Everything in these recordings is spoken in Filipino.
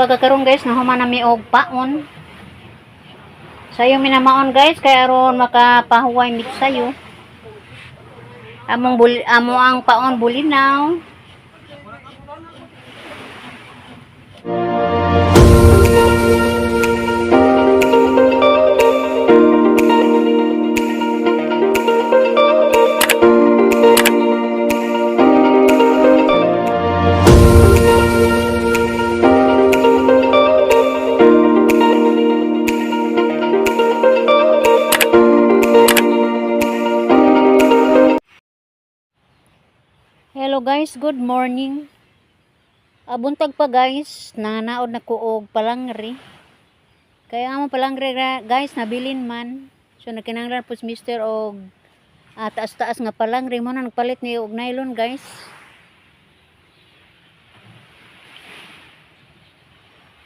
baga karon guys, nahuman na mi og paon. Sayo minamaon guys, kaya aron makapahuway mit sayo. Among buli, amo ang paon bulinaw. Guys, good morning. Abuntag pa guys, nanaod na ko og palangri. Kaya amo palangri guys, nabilin man. So nakinanglan po si Mr. og ah, taas-taas nga palangri mo na nagpalit ni og nylon guys.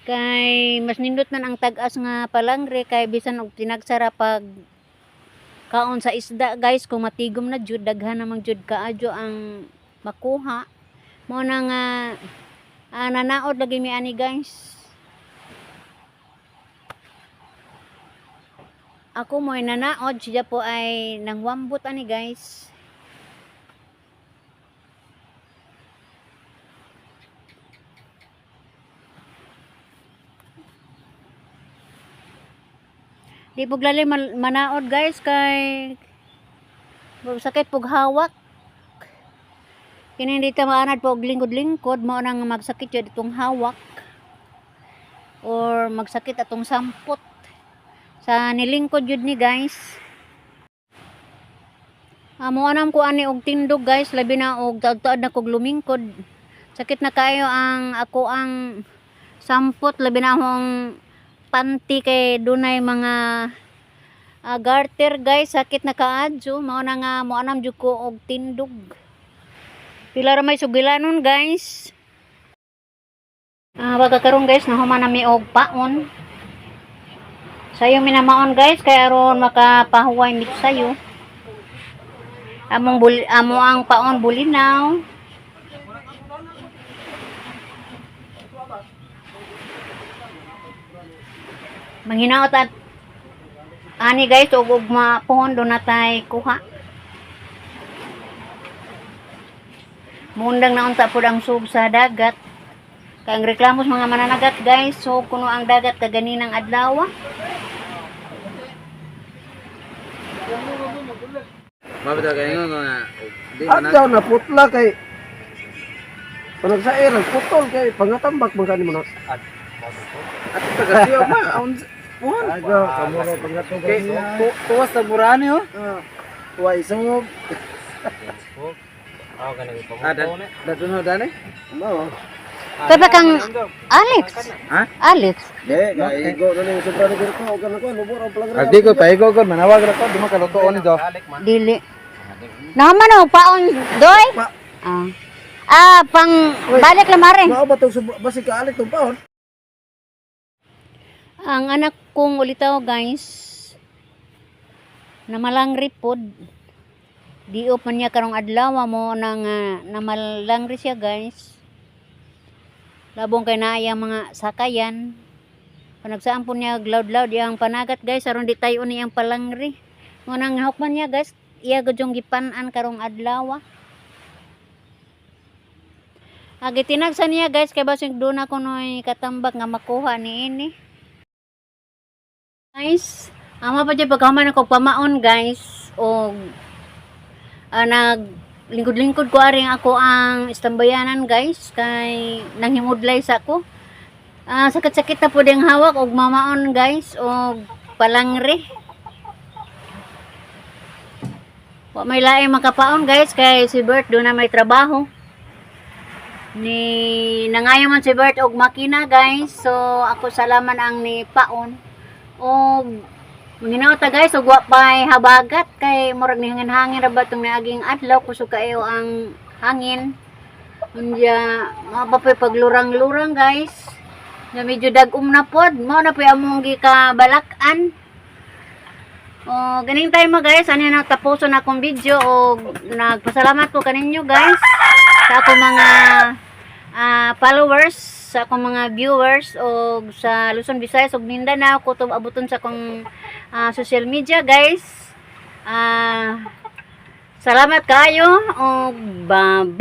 Kay mas nindot man ang tag-as nga palangri kay bisan og tinagsara pag kaon sa isda guys kung matigom na jud daghan namang jud kaadyo ang makuha. Mo na nga ah, nanaod lagi mi ani guys. Ako mo ay nanaod siya po ay nangwambot ani guys. Di puglali man- manaod guys kay sakit pug hawak kini dito maanad po og lingkod-lingkod mao nang magsakit jud itong hawak or magsakit atong sampot. Sa nilingkod jud ni guys. Amo anam ko ani og tindog guys labi na og taud-taud na kog lumingkod. Sakit na kayo ang ako ang sampot labi na akong panty kay dunay mga ah, garter guys sakit na kaadyo. Mao na nga mo anam jud ko og tindog Pila ra may sugilanon guys. Ah, baga karon guys, nahuman na mi og paon. Sayo minamaon guys, kaya aron makapahuway mit sayo. Among bul amo ang paon bulinaw. Manghinaot at ani guys, ug ugma pohon do natay kuha. Mundang na unta pud ang sub sa dagat. Kay ang reklamo sa mga mananagat guys, so kuno ang dagat kaganinang adlaw. ah. Mabita kayo nga Adlaw na putla kay Panagsair, putol kay pangatambak man kanimo na. At tagasiyo ma. Aun Puhan. Aga, kamuro pangatambak. Tuwas sa burani oh. Wa isog. Ah, dat datun ho dani. Mo. Kang Alex. Ha? Alex. De, kaigo na ni sobra ni ko og kana ko lubor ang palagra. Agdi ko paigo ko manawag ra ko di makalutuon ito. Dili. Naman og paon doy. Ah. Ah, pang balik la mare. Mao ba tong basi ka alik tong paon? Ang anak kong ulitaw guys, namalangri pod. Diop man niya karong adlaw mo nang uh, namalangri siya guys. Labong kay naaya mga sakayan. Panagsaan po niya loud-loud yang panagat guys aron di tayo ni ang palangri. Mo nang hukman niya guys, iya yung gipanan karong adlaw. Agi tinagsa niya guys kay basig doon ako noy katambak nga makuha ni ini. Guys, ama pa dyan pagkaman ako pamaon guys o ah, nag lingkod-lingkod ko aring ako ang istambayanan guys kay nanghimudlay sa ko. Ah, sakit-sakit na po ding hawak og mamaon guys og palangre. Wa may laing makapaon guys kay si Bert doon na may trabaho. Ni nangayo man si Bert og makina guys. So ako salaman ang ni paon. Og Manginaw ta guys, ug wa pay habagat kay murag ni hangin-hangin ra ba tong niaging adlaw kusog kayo ang hangin. Unya mapapoy paglurang-lurang guys. Na medyo dagom na pod, mao na poy among gikabalakan. O ganing tayo mo guys, ano na tapuso na akong video o nagpasalamat ko kaninyo guys sa ako mga ah, followers sa akong mga viewers o sa Luzon, Visayas ug Mindanao kutob abuton sa akong ah, social media guys. Ah salamat kayo ug bye-bye.